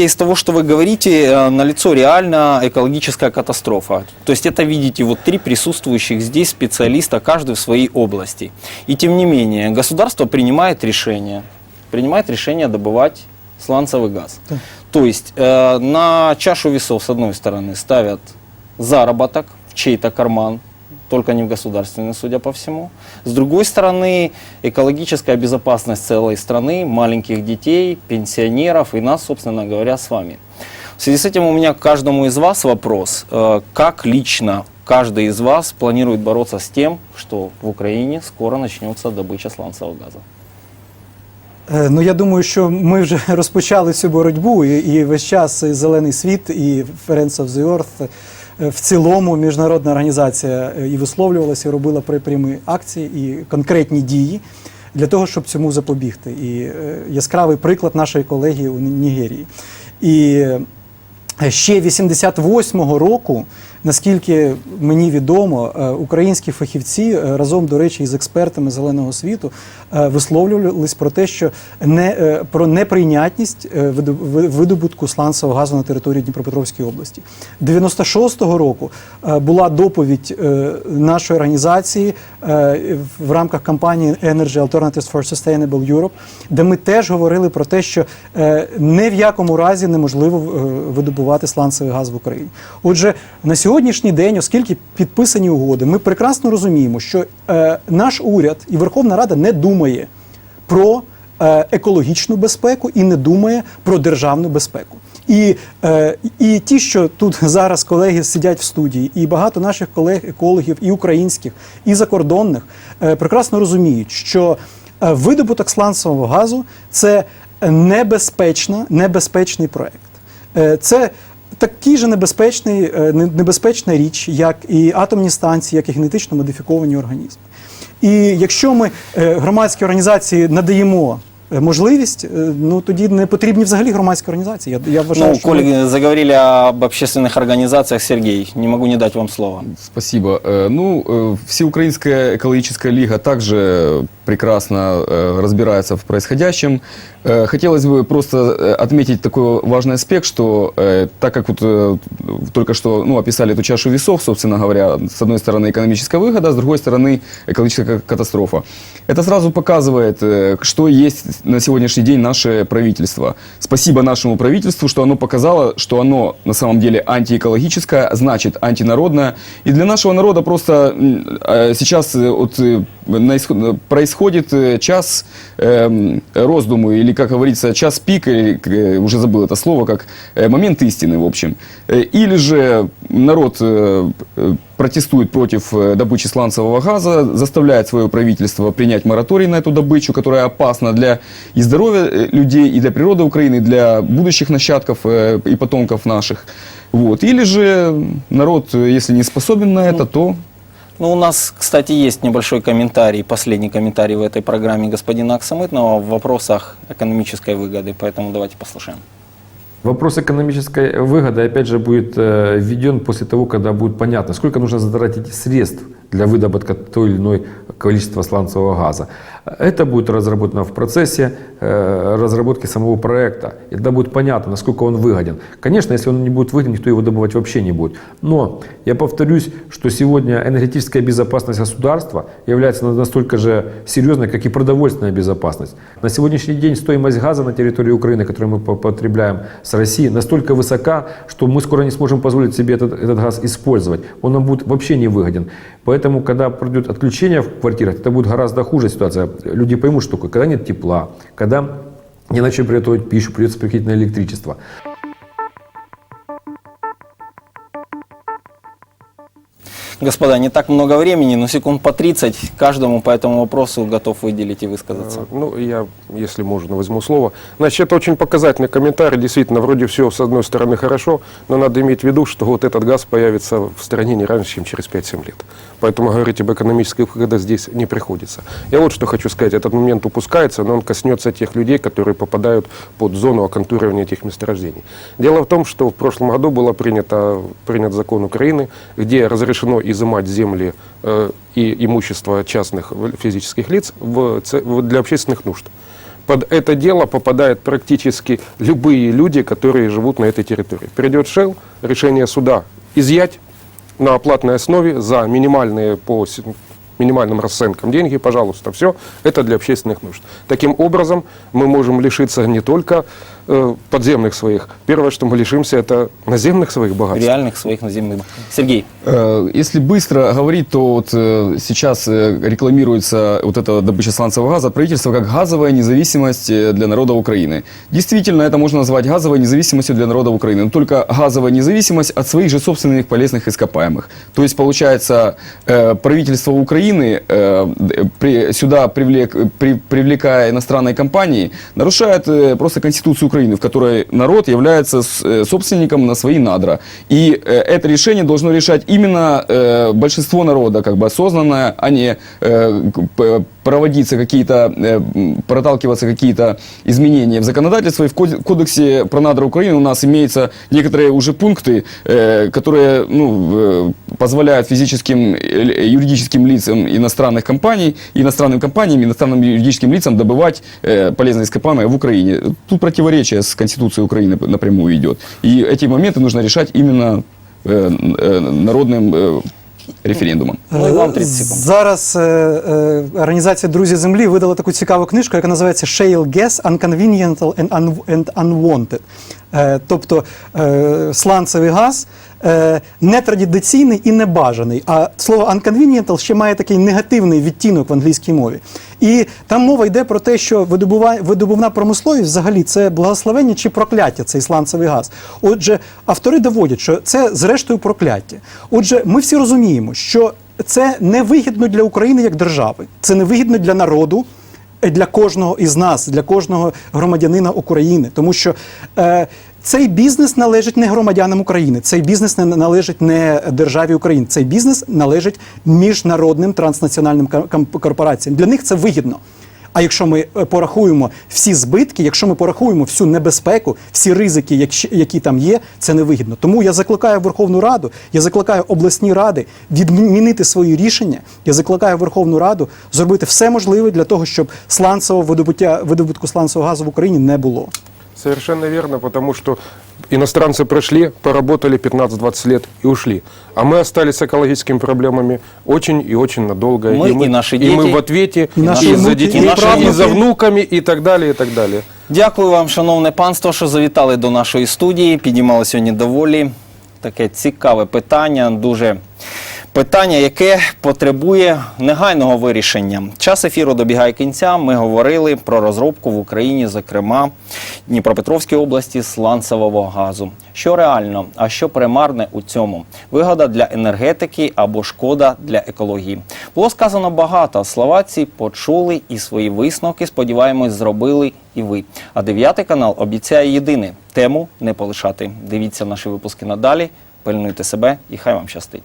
Из того, что вы говорите, э, налицо реально экологическая катастрофа. То есть это видите вот три присутствующих здесь специалиста, каждый в своей области. И тем не менее, государство принимает решение, принимает решение добывать сланцевый газ. То есть э, на чашу весов с одной стороны ставят заработок в чей-то карман, только не в государственный, судя по всему. С другой стороны, экологическая безопасность целой страны, маленьких детей, пенсионеров и нас, собственно говоря, с вами. В связи с этим у меня к каждому из вас вопрос. Э, Как лично каждый из вас планирует бороться с тем, что в Украине скоро начнется добыча сланцевого газа? Е, Ну, я думаю, що ми вже розпочали цю боротьбу, і, і весь час і Зелений світ, і Friends of the Earth, е, в цілому міжнародна організація е, і висловлювалася, і робила прямі акції і конкретні дії для того, щоб цьому запобігти. І е, яскравий приклад нашої колеги у Нігерії. І е, ще 88-го року, наскільки мені відомо, е, українські фахівці е, разом, до речі, із експертами зеленого світу е, висловлювались про те, що не про неприйнятність видобутку сланцевого газу на території Дніпропетровської області. 96-го року була доповідь нашої організації в рамках кампанії Energy Alternatives for Sustainable Europe, де ми теж говорили про те, що не в якому разі неможливо е, видобувати сланцевий газ в Україні. Отже, на сьогоднішній день, оскільки підписані угоди, ми прекрасно розуміємо, що е, наш уряд і Верховна Рада не думає про е, екологічну безпеку і не думає про державну безпеку. І, е, і ті, що тут зараз колеги сидять в студії, і багато наших колег, екологів, і українських, і закордонних, е, прекрасно розуміють, що е, видобуток сланцевого газу це небезпечна, небезпечний проект. Е, Це такий же небезпечний, е, небезпечна річ, як і атомні станції, як і генетично модифіковані організми. І якщо ми е, громадські організації надаємо можливість, е, ну тоді не потрібні взагалі громадські організації. Я, я вважаю, Ну, що коль заговорили об общественных организациях, Сергей, не могу не дать вам слова. Спасибо. Э, Ну, э, Всеукраинская экологическая лига также прекрасно э, разбирается в происходящем. Э, Хотелось бы просто э, отметить такой важный аспект, что э, так как вот э, только что ну, описали эту чашу весов, собственно говоря, с одной стороны экономическая выгода, с другой стороны экологическая ка- катастрофа. Это сразу показывает, э, что есть на сегодняшний день наше правительство. Спасибо нашему правительству, что оно показало, что оно на самом деле антиэкологическое, значит антинародное. И для нашего народа просто м, э, сейчас э, э, э, происходит э, час эм, роздуму, или, как говорится, час пик, или, э, уже забыл это слово, как э, момент истины, в общем. Э, Или же народ э, э, протестует против э, добычи сланцевого газа, заставляет свое правительство принять мораторий на эту добычу, которая опасна для и здоровья э, людей, и для природы Украины, и для будущих нащадков э, и потомков наших. Вот. Или же народ, э, если не способен на это, то Ну, у нас, кстати, есть небольшой комментарий, последний комментарий в этой программе господина Аксамытного в вопросах экономической выгоды, поэтому давайте послушаем. Вопрос экономической выгоды, опять же, будет э, введен после того, когда будет понятно, сколько нужно затратить средств для выработки той или иной количества сланцевого газа. Это будет разработано в процессе э, разработки самого проекта. И тогда будет понятно, насколько он выгоден. Конечно, если он не будет выгоден, никто его добывать вообще не будет. Но я повторюсь, что сегодня энергетическая безопасность государства является настолько же серьезной, как и продовольственная безопасность. На сегодняшний день стоимость газа на территории Украины, которую мы по- потребляем с России, настолько высока, что мы скоро не сможем позволить себе этот, этот газ использовать. Он нам будет вообще не выгоден. Поэтому, когда пройдет отключение в квартирах, это будет гораздо хуже ситуация. Люди поймут, что когда нет тепла, когда не на приготовить пищу, придется приходить на электричество. Господа, не так много времени, но секунд по 30 каждому по этому вопросу готов выделить и высказаться. Э, Ну, я, если можно, возьму слово. Значит, это очень показательный комментарий. Действительно, вроде все с одной стороны хорошо, но надо иметь в виду, что вот этот газ появится в стране не раньше, чем через 5-7 лет. Поэтому говорить об экономических выгодах здесь не приходится. Я вот что хочу сказать. Этот момент упускается, но он коснется тех людей, которые попадают под зону оконтуривания этих месторождений. Дело в том, что в прошлом году было принято, принят закон Украины, где разрешено изымать земли э, и имущество частных физических лиц для общественных нужд. под это дело попадают практически любые люди, которые живут на этой территории. Придет Shell, решение суда изъять на оплатной основе за минимальные по минимальным расценкам деньги, пожалуйста, все, это для общественных нужд. Таким образом, мы можем лишиться не только э, подземных своих, первое, что мы лишимся, это наземных своих богатств. Реальных своих наземных. Сергей, Если быстро говорить, то вот э, сейчас э, рекламируется вот эта добыча сланцевого газа правительство как газовая независимость э, для народа Украины. Действительно, это можно назвать газовой независимостью для народа Украины, но только газовая независимость от своих же собственных полезных ископаемых. То есть, получается, э, правительство Украины э, при- сюда привлек, при- привлекая иностранные компании, нарушает э, просто Конституцию Украины, в которой народ является с- э, собственником на свои надра. И э, это решение должно решать именно э, большинство народа, как бы осознанное, а не э, к- п- проводиться какие-то, э, м, проталкиваться какие-то изменения в законодательство. И в коде- кодексе про надра Украины у нас имеются некоторые уже пункты, э, которые ну, э, позволяют физическим, э, юридическим лицам иностранных компаний, иностранным компаниям, иностранным юридическим лицам добывать э, полезные ископаемые в Украине. Тут противоречие с Конституцией Украины напрямую идет. И эти моменты нужно решать именно э, э, народным э, референдумом. Ну і вам 30 Е, секунд. Зараз е, е, організація Друзі Землі видала таку цікаву книжку, яка називається Shale Gas Unconvenient and Un- and Unwanted. Е, Тобто е, сланцевий газ е, нетрадиційний і небажаний. А слово unconvenient ще має такий негативний відтінок в англійській мові. І там мова йде про те, що видобувна промисловість взагалі це благословення чи прокляття цей сланцевий газ. Отже, автори доводять, що це зрештою прокляття. Отже, ми всі розуміємо, що це невигідно для України як держави, це невигідно для народу. Е, Для кожного із нас, для кожного громадянина України, тому що е, цей бізнес належить не громадянам України, цей бізнес не належить не державі України, цей бізнес належить міжнародним транснаціональним кор- корпораціям. Для них це вигідно. А якщо ми е, порахуємо всі збитки, якщо ми порахуємо всю небезпеку, всі ризики, які там є, це невигідно. Тому я закликаю Верховну Раду, я закликаю обласні ради відмінити свої рішення. Я закликаю Верховну Раду зробити все можливе для того, щоб сланцевого видобуття видобутку сланцевого газу в Україні не було. Совершенно верно, потому что иностранцы пришли, поработали 15-20 лет и ушли. А мы остались с экологическими проблемами очень и очень надолго. Мы и наши и дети, мы в ответе и наши и за внуки, детьми, и наши и за внуки. внуками, и так далее, и так далее. Дякую вам, шановне панство, що завітали до нашої студії. Підіймали сьогодні доволі таке цікаве питання, дуже питання, яке потребує негайного вирішення. Час ефіру добігає кінця. Ми говорили про розробку в Україні, зокрема Дніпропетровській області сланцевого газу. Що реально, а що примарне у цьому? Вигода для енергетики або шкода для екології. Було сказано багато. Словаці почули і свої висновки, сподіваємось, зробили і ви. А дев'ятий канал обіцяє єдине тему не полишати. Дивіться наші випуски надалі, пильнуйте себе і хай вам щастить.